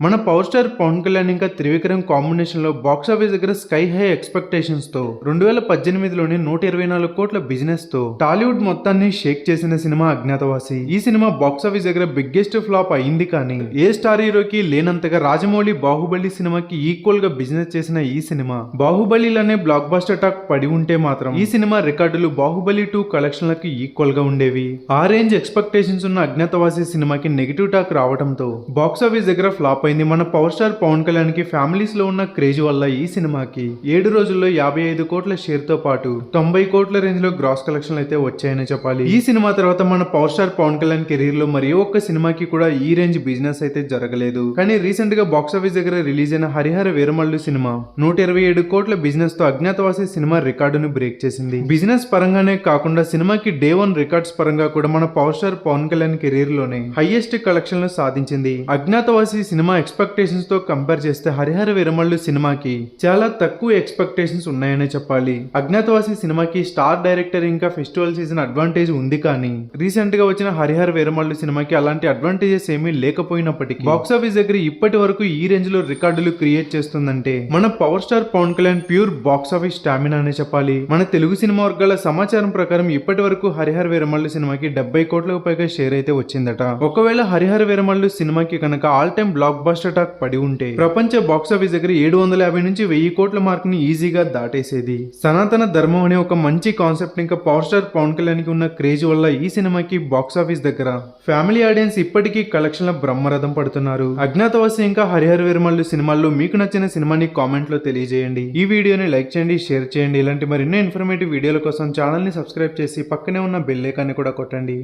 మన power star Pawan Kalyan ఇంకా త్రివిక్రమ్ కాంబినేషన్లో బాక్సాఫీస్ బాక్స్ ఆఫీస్ దగ్గర స్కై హై ఎక్స్పెక్టేషన్స్తో రెండు వేల పద్దెనిమిదిలోని నూట ఇరవై నాలుగు కోట్ల బిజినెస్తో టాలీవుడ్ మొత్తాన్ని షేక్ చేసిన సినిమా అజ్ఞాతవాసి. ఈ సినిమా బాక్స్ ఆఫీస్ దగ్గర బిగ్గెస్ట్ ఫ్లాప్ అయింది కానీ ఏ స్టార్ హీరోకి లేనంతగా రాజమౌళి బాహుబలి సినిమాకి ఈక్వల్గా బిజినెస్ చేసిన ఈ సినిమా బాహుబలిలోనే బ్లాక్ బాస్టర్ టాక్ పడి ఉంటే మాత్రం ఈ సినిమా రికార్డులు బాహుబలి టూ కలెక్షన్లకు ఈక్వల్గా ఉండేవి. ఆ రేంజ్ ఎక్స్పెక్టేషన్స్ ఉన్న అజ్ఞాతవాసి సినిమాకి నెగిటివ్ టాక్ రావడంతో బాక్స్ ఆఫీస్ దగ్గర ఫ్లాప్ అయింది మన పవర్ స్టార్ పవన్ కళ్యాణ్కి ఫ్యామిలీస్లో ఉన్న క్రేజ్ వల్ల ఈ సినిమాకి ఏడు రోజుల్లో యాభై ఐదు కోట్ల షేర్తో పాటు తొంభై కోట్ల రేంజ్లో గ్రాస్ కలెక్షన్లు అయితే వచ్చాయని చెప్పాలి. ఈ సినిమా తర్వాత మన పవర్ స్టార్ పవన్ కళ్యాణ్ కెరీర్లో మరి ఒక్క సినిమాకి కూడా ఈ రేంజ్ బిజినెస్ అయితే జరగలేదు. కానీ రీసెంట్గా బాక్స్ ఆఫీస్ దగ్గర రిలీజ్ అయిన హరిహర వీరమల్లు సినిమా నూట ఇరవై ఏడు కోట్ల బిజినెస్తో అజ్ఞాతవాసి సినిమా రికార్డును బ్రేక్ చేసింది. బిజినెస్ పరంగానే కాకుండా సినిమాకి డే వన్ రికార్డ్స్ పరంగా కూడా మన పవర్ స్టార్ పవన్ కళ్యాణ్ కెరీర్లోనే హైయెస్ట్ కలెక్షన్లు సాధించింది. అజ్ఞాతవాసి సినిమా ఎక్స్పెక్టేషన్స్తో కంపేర్ చేస్తే హరిహర వీరమల్లు సినిమాకి చాలా తక్కువ ఎక్స్పెక్టేషన్స్ ఉన్నాయనే చెప్పాలి. అజ్ఞాతవాసి సినిమాకి స్టార్ డైరెక్టర్ ఇంకా ఫెస్టివల్ సీజన్ అడ్వాంటేజ్ ఉంది కానీ రీసెంట్గా వచ్చిన హరిహర వీరమల్లు సినిమాకి అలాంటి అడ్వాంటేజెస్ ఏమీ లేకపోయినప్పటికీ బాక్స్ ఆఫీస్ దగ్గర ఇప్పటి వరకు ఈ రేంజ్లో రికార్డులు క్రియేట్ చేస్తుందంటే మన power star Pawan Kalyan pure box office stamina అనే చెప్పాలి. మన తెలుగు సినిమా వర్గాల సమాచారం ప్రకారం ఇప్పటి వరకు హరిహర వీరమల్లు సినిమాకి డెబ్బై కోట్లకు పైగా షేర్ అయితే వచ్చిందట. ఒకవేళ హరిహర వీరమల్లు సినిమాకి కనుక all time blockbuster talk పడి ఉంటే ప్రపంచ బాక్స్ ఆఫీస్ దగ్గర ఏడు వందల యాభై నుంచి వెయ్యి కోట్ల మార్క్ని ఈజీగా దాటేసేది. సనాతన ధర్మం అనే ఒక మంచి కాన్సెప్ట్ ఇంకా పవర్ స్టార్ పవన్ కళ్యాణ్కి ఉన్న క్రేజ్ వల్ల ఈ సినిమాకి బాక్స్ ఆఫీస్ దగ్గర ఫ్యామిలీ ఆడియన్స్ ఇప్పటికీ కలెక్షన్ల బ్రహ్మరథం పడుతున్నారు. అజ్ఞాతవాసి ఇంకా హరిహర వీరమల్లు సినిమాల్లో మీకు నచ్చిన సినిమాని కామెంట్లో తెలియజేయండి. ఈ వీడియోని లైక్ చేయండి షేర్ చేయండి. ఇలాంటి మరిన్నో ఇన్ఫర్మేటివ్ వీడియోల కోసం ఛానల్ని సబ్స్క్రైబ్ చేసి పక్కనే ఉన్న బెల్ ఐకాన్ని కూడా కొట్టండి.